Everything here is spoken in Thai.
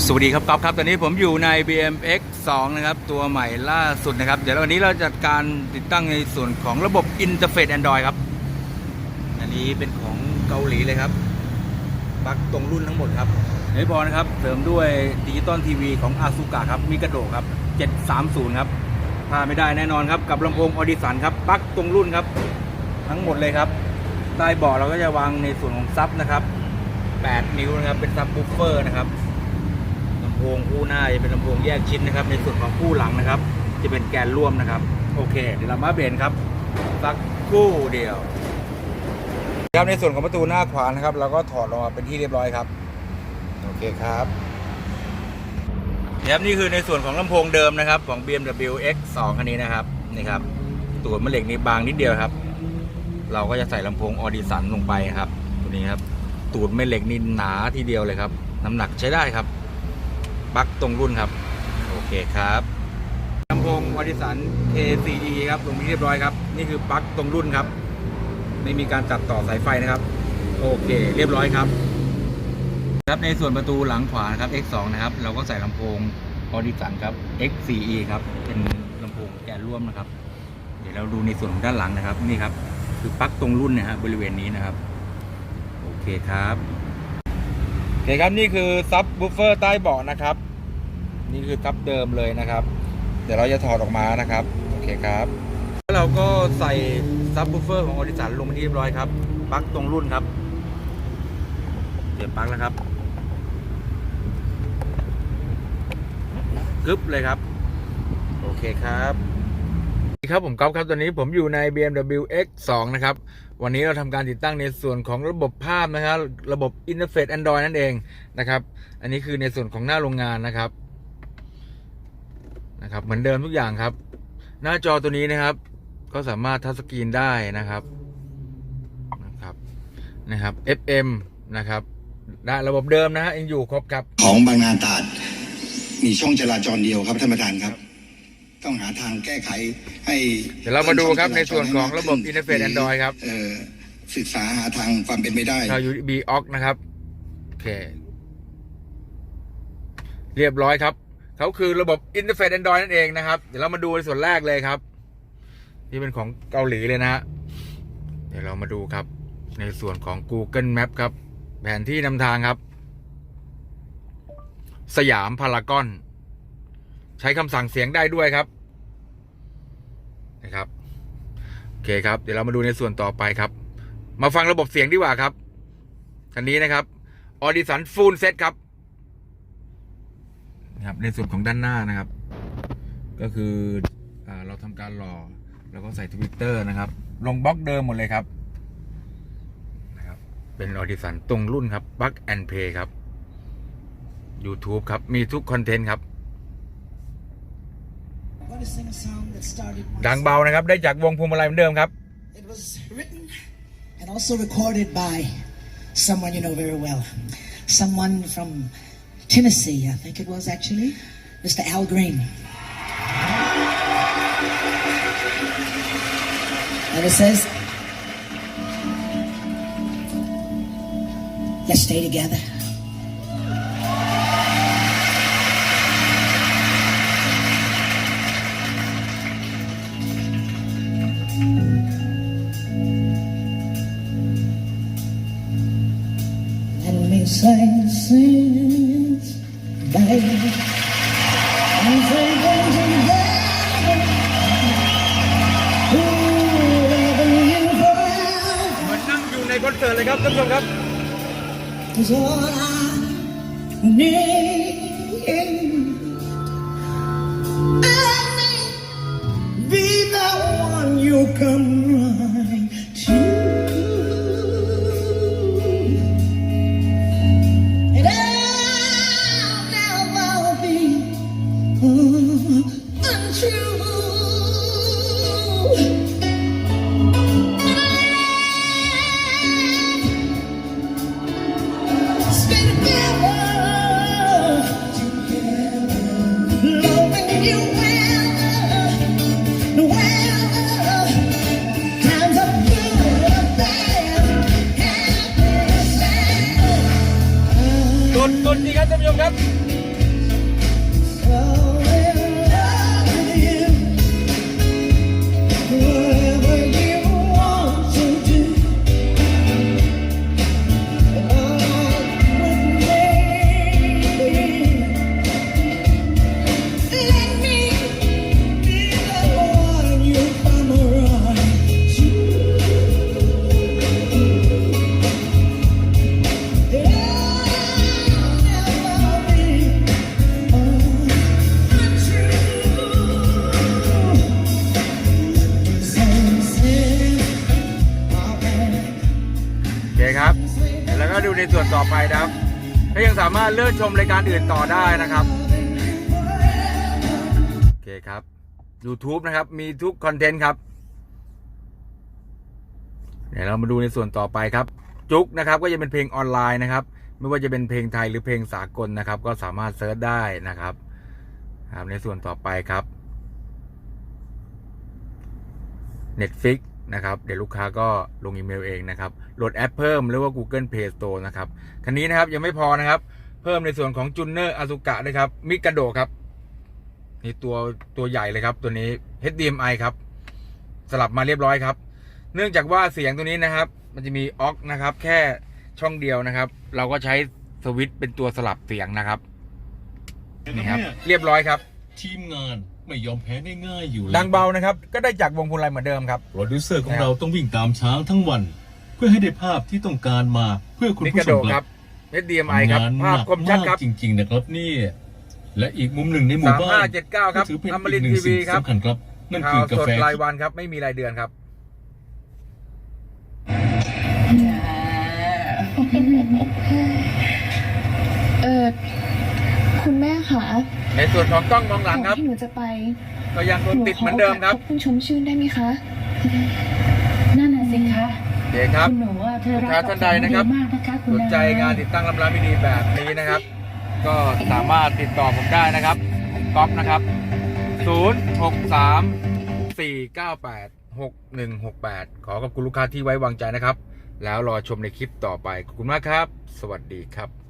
สวัสดีครับก๊อฟครับ ตอนนี้ผมอยู่ใน BMX 2 นะครับ ตัวใหม่ล่าสุดนะครับ เดี๋ยววันนี้เราจัดการติดตั้งในส่วนของระบบ Interface Android ครับ อันนี้เป็นของเกาหลีเลยครับปลั๊กตรงรุ่นทั้งหมดครับไม่พอนะครับ เสริมด้วยดิจิตอลทีวีของอาซูกะครับ มีกระโดดครับ 730 ครับพลาดไม่ได้แน่นอนครับ กับลำโพงออดิสันครับปลั๊กตรงรุ่นครับ ทั้งหมดเลยครับใต้เบาะเราก็จะวางในส่วนของซับนะครับ 8 นิ้วนะครับ เป็นซับบูฟเฟอร์นะครับ โพงคู่หน้าจะเป็นลำโพงแยกชิ้นนะครับ ในส่วนของคู่หลังนะครับ จะเป็นแกนร่วมนะครับ โอเค เดี๋ยวเรามาเบนครับสักคู่เดียวครับในส่วนของประตูหน้าขวานะครับ เราก็ถอดออกมาเป็นที่เรียบร้อยครับ โอเคครับครับนี่คือในส่วนของลำโพงเดิมนะครับ ของ BMW X2 คันนี้นะครับนี่ครับตัวแม่เหล็กนี่บางนิดเดียวครับ เราก็จะใส่ลำโพงออดิสันลงไปครับ ตัวนี้ครับ ตูดแม่เหล็กนี่หนาทีเดียวเลยครับ น้ำหนักใช้ได้ครับ ปลั๊กตรงรุ่นครับ โอเคครับลำโพงออดิสัน KCE ครับลงมีเรียบร้อยครับ นี่คือปลั๊กตรงรุ่นครับ ไม่มีการตัดต่อสายไฟนะครับ โอเค เรียบร้อยครับ ครับในส่วนประตูหลังขวานะครับ X2 นะครับ เราก็ใส่ลำโพงออดิสันครับ X4E ครับ เป็นลำโพงแกนร่วมนะครับ เดี๋ยวเราดูในส่วนของด้านหลังนะครับ นี่ครับ คือปลั๊กตรงรุ่นนะฮะบริเวณนี้นะครับ โอเคครับ โอเคครับนี่คือซับบูฟเฟอร์ใต้เบาะนะครับ นี่คือซับเดิมเลยนะครับ เดี๋ยวเราจะถอดออกมานะครับโอเคครับแล้วเราก็ใส่ซับบูฟเฟอร์ของออดิสันลงไปที่เรียบร้อยครับปลั๊กตรงรุ่นครับเสียบปลั๊กแล้วครับกึ๊บเลยครับ โอเคครับสวัสดีครับผมก๊อฟครับตอนนี้ผมอยู่ใน BMW X2 นะครับ วันนี้เราทำการติดตั้งในส่วนของระบบภาพนะครับ ระบบ Interface Android นั่นเองนะครับ อันนี้คือในส่วนของหน้าโรงงานนะครับนะครับเหมือนเดิมทุกอย่างครับ หน้าจอตัวนี้นะครับ ก็สามารถทัชสกรีนได้นะครับนะครับนะครับ FM นะครับได้ระบบเดิมนะฮะยังอยู่ครบครับ ของบางนาตราดมีช่องจราจรเดียวครับท่านประธานครับ ต้องหาทางแก้ไขให้เดี๋ยวเรามาดูครับในส่วนของระบบให้มากขึ้ Interface Android ครับเอ่อศึกษาหาทางความเป็นไปได้ชาว USB OX นะครับโอเค เรียบร้อยครับเขาคือระบบ Interface Android นั่นเองนะครับ เดี๋ยวเรามาดูในส่วนแรกเลยครับ นี่เป็นของเกาหลีเลยนะฮะเดี๋ยวเรามาดูครับ ในส่วนของ Google Map ครับ แผนที่นำทางครับ สยามพารากอน ใช้คำสั่งเสียงได้ด้วยครับนะครับโอเคครับ เดี๋ยวเรามาดูในส่วนต่อไปครับ มาฟังระบบเสียงดีกว่าครับคันนี้นะครับออดิสันฟูลเซตครับนะครับ ในส่วนของด้านหน้านะครับ ก็คืออเราทำการหล่อแล้วก็ใส่ทวิตเตอร์นะครับ ลงบล็อกเดิมหมดเลยครับนะครับ เป็นออดิสันตรงรุ่นครับบั g แอนเพย์ครับ YouTube ครับ มีทุกคอนเทนต์ครับ ดังเบานะครับ ได้จากวงพวงมาลัยเหมือนเดิมครับ It was written and also recorded by someone you know very well. Someone from Tennessee, I think it was actually, Mr. Al Green. And it says, Let's stay together. sang sins, baby. And say things and Is all I need. let me be the one you come. กดดีครับท่านผู้ชมครับ ดูในส่วนต่อไปนะครับก็ยังสามารถเลื่อนชมรายการอื่นต่อได้นะครับ โอเคครับ YouTube นะครับ มีทุกคอนเทนต์ครับ เดี๋ยวเรามาดูในส่วนต่อไปครับ จุกนะครับ ก็จะเป็นเพลงออนไลน์นะครับ ไม่ว่าจะเป็นเพลงไทยหรือเพลงสากลนะครับ ก็สามารถเซิร์ชได้นะครับครับในส่วนต่อไปครับ Netflix นะครับ เดี๋ยวลูกค้าก็ลงอีเมลเองนะครับ โหลดแอปเพิ่มหรือว่า Google Play Store นะครับคันนี้นะครับยังไม่พอนะครับ เพิ่มในส่วนของจูเนอร์อาซุกะด้วยครับ มิกาโดครับ นี่ตัวตัวใหญ่เลยครับ ตัวนี้ HDMI ครับ สลับมาเรียบร้อยครับ เนื่องจากว่าเสียงตัวนี้นะครับ มันจะมีออกนะครับ แค่ช่องเดียวนะครับ เราก็ใช้สวิตช์เป็นตัวสลับเสียงนะครับนี่ครับ เรียบร้อยครับ ทีมงาน ไม่ยอมแพ้ง่ายๆอยู่แล้วดังเบานะครับ ก็ได้จากวงพูนไลเหมือนเดิมครับ โปรดิวเซอร์ของเราต้องวิ่งตามช้างทั้งวัน เพื่อให้ได้ภาพที่ต้องการมาเพื่อคุณมิผู้กาชโดมคครัรับบ HDMI ครับทำงนภาพคมชัดครับหนักมากจริงๆนะครับนี่และอีกมุมหนึ่งในหมู่บ้าน3579ครับก็ถือเป็นอมริอีกนทร์หนึ่งทีวีสิ่งครับสำคัญครับนั่นข่าคืวอกาสดแฟรายวันครับ ไม่มีรายเดือนครับเออคุณแม่คะ ในส่วนของกล้องมองหลังครับก่อนที่หนูจะไปก็ยังคงหนูติดขเหอมือนโอเดิมกาสครับพบคุณชมชื่นได้ไหมคะ นั่นน่ะสิคะโอเคครับคุณหนูว่าเธอรักลูกค้าท่านใดนะครับมากนะคะคุณสนใจงานติดตั้งลำร้านไม่ดีแบบนี้นะครับ ก็สามารถติดต่อผมได้นะครับผมก๊อฟนะครับ 0 6 3 4 9 8 6 1 6 8 ขอขอบคุณลูกค้าที่ไว้วางใจนะครับ แล้วรอชมในคลิปต่อไปขอบคุณมากครับ สวัสดีครับ